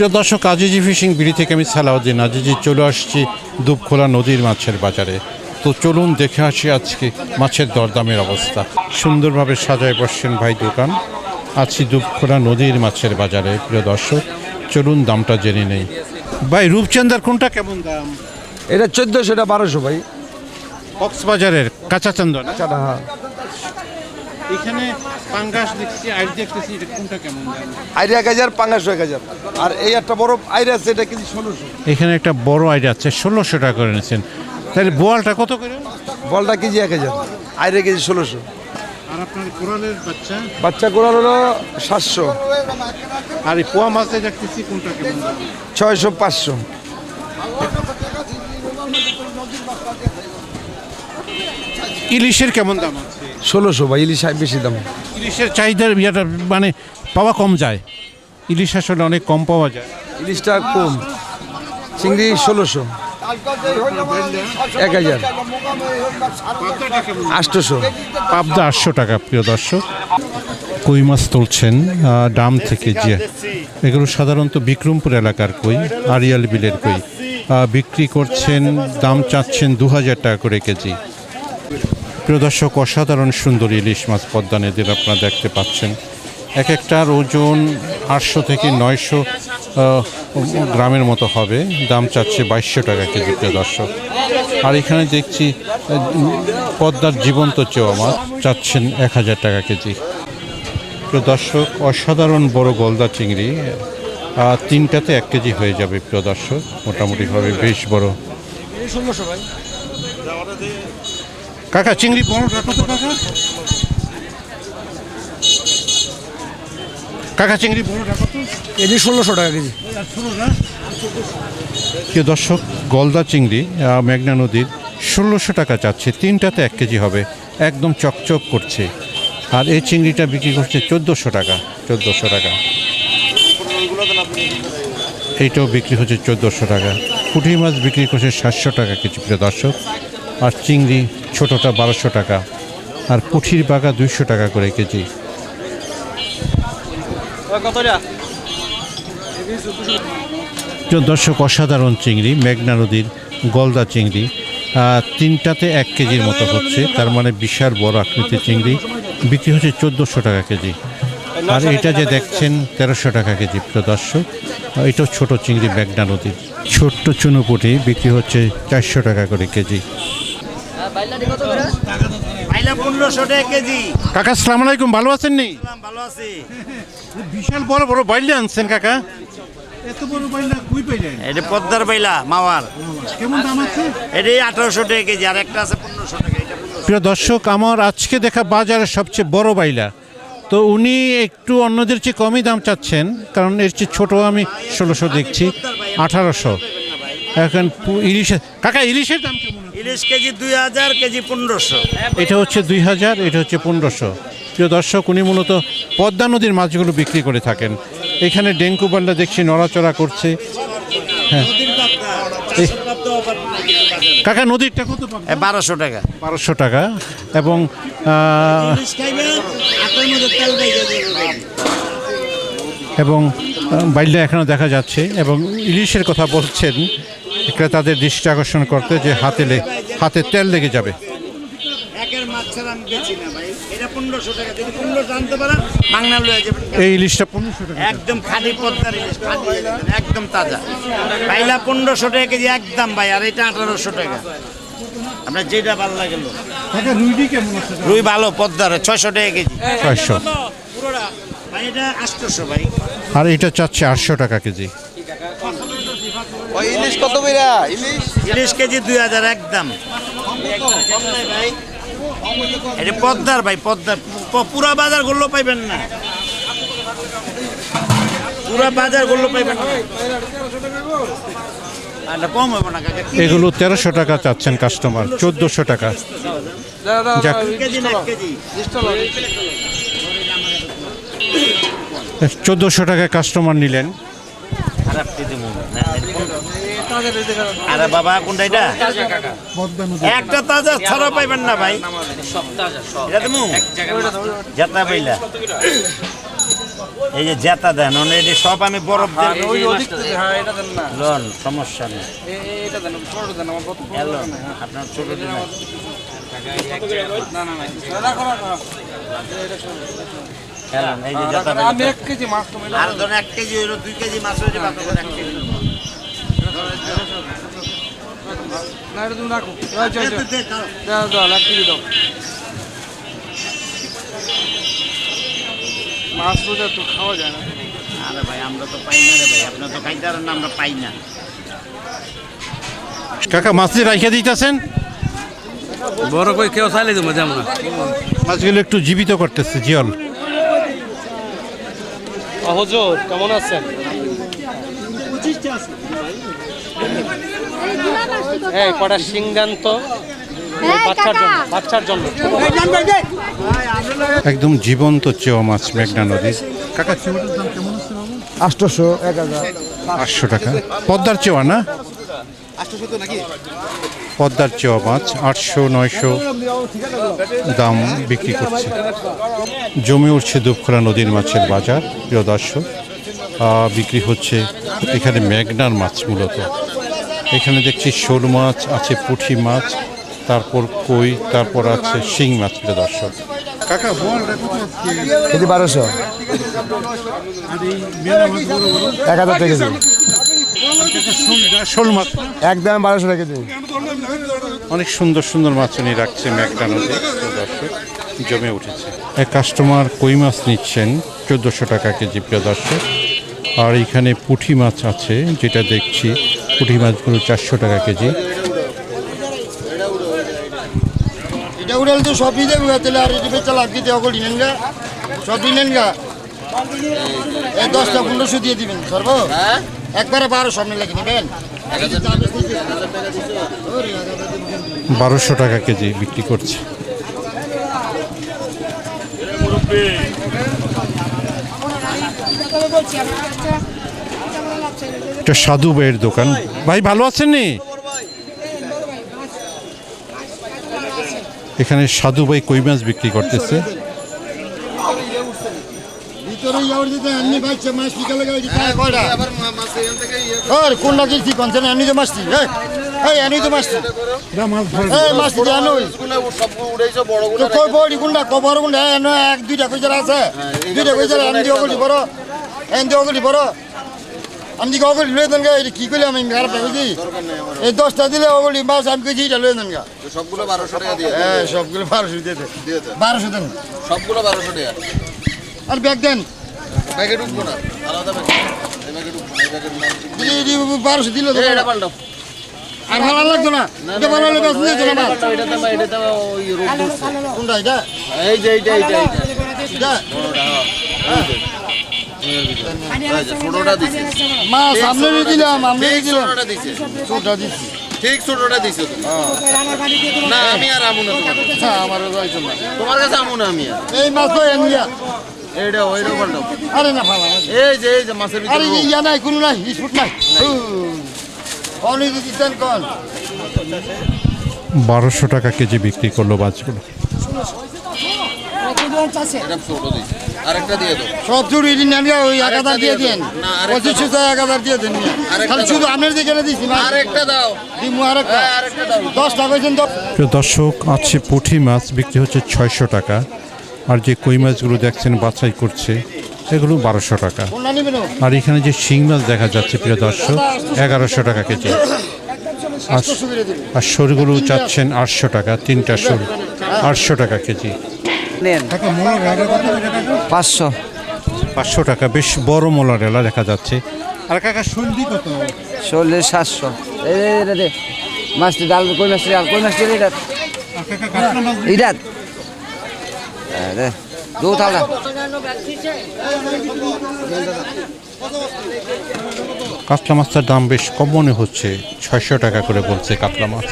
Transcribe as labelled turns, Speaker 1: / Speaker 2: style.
Speaker 1: প্রিয় দর্শক আজিজি ফিশিং বিড়ি থেকে আমি সালাউদ্দিন আজিজি চলে আসছি দুবখোলা নদীর মাছের বাজারে। তো চলুন দেখে আসি আজকে মাছের দরদামের অবস্থা। সুন্দরভাবে সাজায় বসছেন ভাই দোকান। আছি দুবখোলা নদীর মাছের বাজারে প্রিয় দর্শক চলুন দামটা জেনে নেই। ভাই রূপচন্দার কোনটা কেমন দাম?
Speaker 2: এটা চোদ্দোশো এটা বারোশো ভাই।
Speaker 1: কক্সবাজারের কাঁচা চন্দন এখানে পাঙ্গাস দেখছি আর দেখতেছি এটা কোনটা কেমন
Speaker 2: আইডিয়া এক হাজার পাঙ্গাশো এক হাজার। আর এই একটা বড় আইডিয়া আছে এটা কেজি ষোলোশো।
Speaker 1: এখানে একটা বড় আইডিয়া আছে ষোলোশো টাকা করে নিয়েছেন। তাহলে বোয়ালটা কত করে?
Speaker 2: বলটা কেজি এক হাজার আইডিয়া কেজি ষোলোশো।
Speaker 1: আর আপনার কোরালের বাচ্চা?
Speaker 2: বাচ্চা গোড়াল হলো সাতশো।
Speaker 1: আর এই পোয়া মাছে দেখতেছি কোনটা কেমন
Speaker 2: ছয়শো পাঁচশো।
Speaker 1: ইলিশের কেমন দাম আছে?
Speaker 2: ষোলোশো বা ইলিশ বেশি দাম।
Speaker 1: ইলিশের চাহিদার ইয়েটা মানে পাওয়া কম যায়। ইলিশ আসলে অনেক কম পাওয়া যায়।
Speaker 2: ইলিশটা কম। চিংড়ি ষোলোশো। এক হাজার। আটশোশো।
Speaker 1: পাবদা আটশো টাকা প্রিয় দর্শক। কই মাছ তুলছেন? ডাম থেকে যে এগুলো সাধারণত বিক্রমপুর এলাকার কই আরিয়াল বিলের কই। বিক্রি করছেন দাম চাচ্ছেন দু হাজার টাকা করে কেজি। প্রিয় দর্শক, অসাধারণ সুন্দর ইলিশ মাছ পদ্মা নদীর আপনারা দেখতে পাচ্ছেন। এক একটার ওজন আটশো থেকে নয়শো গ্রামের মতো হবে। দাম চাচ্ছে বাইশশো টাকা কেজি, প্রিয় দর্শক। আর এখানে দেখছি, পদ্মার জীবন্ত চেওয়া মাছ চাচ্ছেন এক হাজার টাকা কেজি। প্রিয় দর্শক, অসাধারণ বড় গলদা চিংড়ি তিনটাতে এক কেজি হয়ে যাবে, প্রিয় দর্শক। মোটামুটিভাবে বেশ বড়। কাকা চিংড়ি বড়টা কত কাকা কাকা চিংড়ি বড়টা কত?
Speaker 2: এটি ষোলোশো টাকা কেজি।
Speaker 1: প্রিয় দর্শক গলদা চিংড়ি মেঘনা নদীর ষোলোশো টাকা চাচ্ছে। তিনটাতে এক কেজি হবে। একদম চকচক করছে। আর এই চিংড়িটা বিক্রি করছে চোদ্দোশো টাকা চোদ্দোশো টাকা। এইটাও বিক্রি হচ্ছে চোদ্দোশো টাকা। পুঁটি মাছ বিক্রি করছে সাতশো টাকা কেজি প্রিয় দর্শক। আর চিংড়ি ছোটোটা বারোশো টাকা আর পুঁঠির বাগা দুইশো টাকা করে কেজি। দর্শক, অসাধারণ চিংড়ি, মেঘনা নদীর গলদা চিংড়ি তিনটাতে এক কেজির মতো হচ্ছে, তার মানে বিশাল বড় আকৃতির চিংড়ি, বিক্রি হচ্ছে চোদ্দোশো টাকা কেজি। আর এটা যে দেখছেন, তেরোশো টাকা কেজি, প্রিয় দর্শক এটাও ছোট চিংড়ি, মেঘনা নদীর। ছোট্ট চুনোপুটি বিক্রি হচ্ছে চারশো টাকা করে কেজি
Speaker 3: পাইলা পনেরোশো টাকা কেজি
Speaker 1: কাকা সালাম আলাইকুম ভালো আছেন নি?
Speaker 3: ভালো আছি।
Speaker 1: বিশাল বড় বড় বাইলে আনছেন কাকা। এত বড় বাইলা কুই পাইলেন?
Speaker 3: এটা পদ্মার পাইলা মাওয়ার।
Speaker 1: কেমন দাম আছে?
Speaker 3: এটি আঠারোশো টাকা কেজি আর একটা আছে পনেরোশো টাকা এটা
Speaker 1: প্রিয় দর্শক আমার আজকে দেখা বাজারের সবচেয়ে বড় বাইলা। তো উনি একটু অন্যদের চেয়ে কমই দাম চাচ্ছেন কারণ এর চেয়ে ছোটো আমি ষোলোশো দেখছি আঠারোশো। এখন ইলিশের কাকা ইলিশের দাম কেমন
Speaker 3: ইলিশ কেজি দুই হাজার কেজি পনেরোশো।
Speaker 1: এটা হচ্ছে দুই হাজার এটা হচ্ছে পনেরোশো। প্রিয় দর্শক উনি মূলত পদ্মা নদীর মাছগুলো বিক্রি করে থাকেন। এখানে ডেঙ্কু বাল্লা দেখছি নড়াচড়া করছে। হ্যাঁ। কাকা নদীরটা কত
Speaker 3: বারোশো টাকা।
Speaker 1: বারোশো টাকা। এবং
Speaker 3: ইলিশ
Speaker 1: এবং বাইল্যা এখনও দেখা যাচ্ছে। এবং ইলিশের কথা বলছেন ক্রেতাদের দৃষ্টি আকর্ষণ করতে যে হাতে হাতে তেল লেগে যাবে। এই ইলিশটা পনেরোশো টাকা।
Speaker 3: একদম খাঁটি পদ্মার ইলিশ একদম তাজা। পাইলা পনেরোশো টাকা কেজি একদম ভাই আর এটা আঠারোশো টাকা। আপনার যেটা ভালো লাগল
Speaker 1: টাকা কেমন
Speaker 3: রুই ভালো পদ্মার ছয়শো টাকা কেজি।
Speaker 1: ছয়শো।
Speaker 3: এটা আটশোশো ভাই।
Speaker 1: আর এটা চাচ্ছে আটশো টাকা কেজি।
Speaker 2: ইলিশ কত বেরা ইলিশ?
Speaker 3: ইলিশ কেজি দুই হাজার একদম। এটা পদ্মার ভাই পদ্মার। প- পুরা বাজারগুলো পাইবেন না। পুরা বাজারগুলো পাইবেন না।
Speaker 1: এগুলো তেরোশো টাকা চাচ্ছেন কাস্টমার চোদ্দোশো টাকা। চোদ্দোশো টাকায় কাস্টমার নিলেন।
Speaker 3: মনে হয়। এটা কোন- আরে বাবা কোনটা এটা একটা তাজা ছাড়া পাইবেন না ভাই এটা তুমি যেতা পাইলা এই যে জেতা দেন অলরেডি সব আমি বরফ
Speaker 4: হ্যাঁ, হ্যাঁ, এটা।
Speaker 3: লন সমস্যা নেই
Speaker 4: এটা।
Speaker 3: আপনার ছোট দিন
Speaker 4: না, না, না, হ্যাঁ, আমি এক কেজি মাছ তো
Speaker 3: আর ধরুন এক কেজি হইল দুই কেজি মাছ হয়েছে বাকি এক কেজি
Speaker 4: না, এটা তুমি রাখো। এই যে, এই যে। দাও, দাও, এক কেজি দাও। মাছ তো তো খাওয়া যায় না।
Speaker 3: আরে ভাই আমরা তো পাই না রে ভাই আপনার তো খাইতে না আমরা পাই না।
Speaker 1: কাকা মাছ দিয়ে রাইখা দিতেছেন?
Speaker 5: বড় কই কেউ চাইলে দেবো যেমন।
Speaker 1: মাছগুলো একটু জীবিত করতেছে জিয়ল
Speaker 5: হুজুর কেমন আছেন? এই কটা সিংগান তো। বাচ্চার জন্য
Speaker 1: একদম জীবন্ত চেওয়া মাছ মেঘনা নদীর। কাকা চেওয়াটার দাম কেমন আছে
Speaker 2: আটশোশো এক হাজার।
Speaker 1: আটশো টাকা। পদ্মার চেওয়া না? পদ্মার চেওয়া মাছ আটশো নয়শো দাম বিক্রি করছে। জমে উঠছে দুপখরা নদীর মাছের বাজার প্রিয় দর্শক। বিক্রি হচ্ছে এখানে ম্যাগনার মাছ মূলত। এখানে দেখছি শোল মাছ আছে পুঁটি মাছ তারপর কই তারপর আছে শিং মাছ প্রিয় দর্শক। কাকা বল
Speaker 2: কেজি বারোশো। এক হাজার কেজি।
Speaker 1: শোল মাছ।
Speaker 2: একদম বারোশো টাকা কেজি
Speaker 1: অনেক সুন্দর সুন্দর মাছ উনি রাখছে মেঘনা প্রিয় দর্শক জমে উঠেছে। এক কাস্টমার কই মাছ নিচ্ছেন চোদ্দোশো টাকা কেজি প্রিয় দর্শক। আর এখানে পুঁটি মাছ আছে যেটা দেখছি পুঁটি মাছগুলো চারশো টাকা কেজি।
Speaker 6: এটা উড়াল তো সবই দেবো তাহলে আর এটা বেচা লাভ দিতে অগল নেন গা। সব নেন গা। এই দশটা পনেরোশো দিয়ে দিবেন সর্ব একবারে বারো সামনে লাগে নেবেন।
Speaker 1: বারোশো টাকা কেজি বিক্রি করছে। এটা সাধু ভাইয়ের দোকান। ভাই, ভালো আছেন নি এখানে সাধু ভাই কই মাছ বিক্রি করতেছে?
Speaker 6: কোনটা কিনছি কনসেন এমনি তো মাছটি এই এমনি তো মাছটি এই মাছটি জান ওই তো কই বড়ি কোনটা? কবর কোনটা? এক দুইটা কইজার আছে? দুইটা কইজার এমনি অগলি বড়। এমনি অগলি বড়। আমি দিকে অগলি লয়ে দেন গা? এটা কি করলে আমি খারাপ কইছি এই দশটা দিলে অগলি মাছ আমি কইছি এটা লয়ে দেন গা।
Speaker 7: সবগুলো বারোশো টাকা দিয়ে
Speaker 6: হ্যাঁ সবগুলো বারোশো দিয়ে বারোশো দেন।
Speaker 7: সবগুলো বারোশো টাকা।
Speaker 6: আর ব্যাগ দেন।
Speaker 7: ব্যাগে ঢুকবো না। আলাদা ব্যাগ। এই ব্যাগে ঢুকবো না, এই ব্যাগে ঢুকবো।
Speaker 6: বারোশো দিলে
Speaker 7: এটা পাল্টাও।
Speaker 6: আর ভালো লাগতো না। এটা ভালো লাগবে আপনি যেত না মাছ
Speaker 7: এটাতে আমার- এটাতে ওই রোগ
Speaker 6: কোনটা এটা?
Speaker 7: এই যে এইটা এইটা এইটা।
Speaker 6: এটা?
Speaker 7: বড়টা, হ্যাঁ। এই যে, ছোটটা দিছে।
Speaker 6: মাছ আপনারই দিলাম আমরাই দিলাম।
Speaker 7: ছোটটা
Speaker 6: দিচ্ছি
Speaker 7: ঠিক ছোটটা দিছে। না আমি আর আমু না। কাছে।
Speaker 6: আমার
Speaker 7: তোমার কাছে আমু না আমি আর।
Speaker 6: এই মাছ তো
Speaker 7: এইটা ওইটা পাল্টাও
Speaker 6: আরে না ভালো
Speaker 7: এই যে এই যে মাছের
Speaker 6: আরে। ইয়া নাই কোনো নাই স্পুট নাই। অনেক কন
Speaker 1: বারোশো টাকা কেজি বিক্রি করল মাছগুলো
Speaker 6: সব চুরি দিন নেন গা, ওই এক হাজার দিয়ে দেন। এক হাজার দিয়ে দেন। খালি শুধু আপনার দিকে দিচ্ছি
Speaker 7: আরেকটা দাও।
Speaker 6: দিমু আরেকটা।
Speaker 7: হ্যাঁ, আরেকটা দাও।
Speaker 6: দশটা কইছেন
Speaker 1: দর্শক আছে পুঁটি মাছ বিক্রি হচ্ছে ছয়শো টাকা। আর যে কই মাছগুলো দেখছেন বাছাই করছে এগুলো বারোশো টাকা। আর এখানে যে শিং মাছ দেখা যাচ্ছে প্রিয় দর্শক এগারোশো টাকা কেজি। আর আর সরগুলো চাচ্ছেন আটশো টাকা তিনটা সর আটশো টাকা কেজি।
Speaker 4: পাঁচশো।
Speaker 1: পাঁচশো টাকা বেশ বড় মোলারেলা দেখা যাচ্ছে। আর কাকা সন্ধি কত?
Speaker 4: সাতশো। এই রে, রে, রে। মাছটি ডাল কই মাছটি ডাল কই মাছটি এটা? এটা দু থালা
Speaker 1: কাতলা মাছটার দাম বেশ কম হচ্ছে ছয়শো টাকা করে বলছে কাতলা মাছ।